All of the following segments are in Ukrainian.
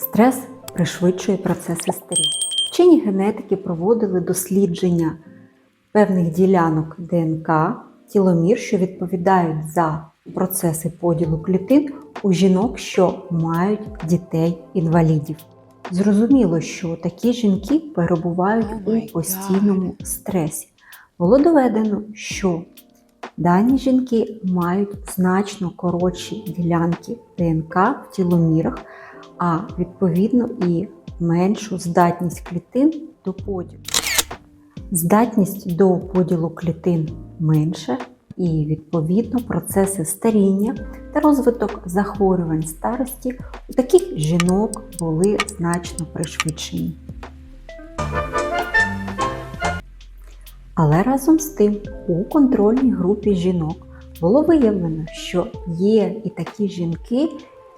Стрес пришвидшує процеси старіння. Вчені генетики проводили дослідження певних ділянок ДНК, тіломір, що відповідають за процеси поділу клітин у жінок, що мають дітей-інвалідів. Зрозуміло, що такі жінки перебувають Oh у постійному стресі. Було доведено, що дані жінки мають значно коротші ділянки ДНК в тіломірах, а відповідно і меншу здатність клітин до поділу. Здатність до поділу клітин менше, і відповідно процеси старіння та розвиток захворювань старості у таких жінок були значно пришвидшені. Але разом з тим у контрольній групі жінок було виявлено, що є і такі жінки,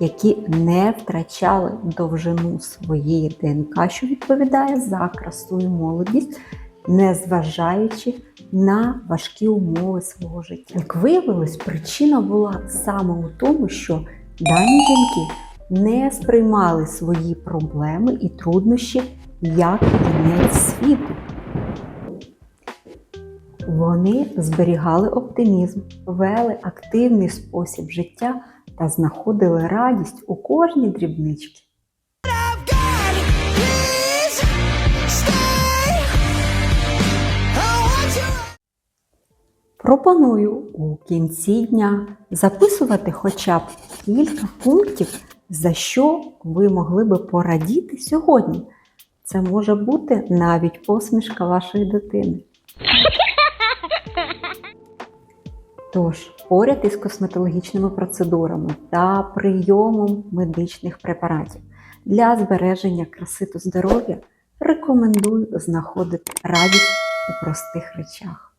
які не втрачали довжину своєї ДНК, що відповідає за красу і молодість, незважаючи на важкі умови свого життя. Як виявилось, причина була саме у тому, що дані жінки не сприймали свої проблеми і труднощі як кінець світу. Вони зберігали оптимізм, вели активний спосіб життя та знаходили радість у кожній дрібничці. Пропоную у кінці дня записувати хоча б кілька пунктів, за що ви могли би порадіти сьогодні. Це може бути навіть посмішка вашої дитини. Тож, поряд із косметологічними процедурами та прийомом медичних препаратів для збереження краси та здоров'я рекомендую знаходити радість у простих речах.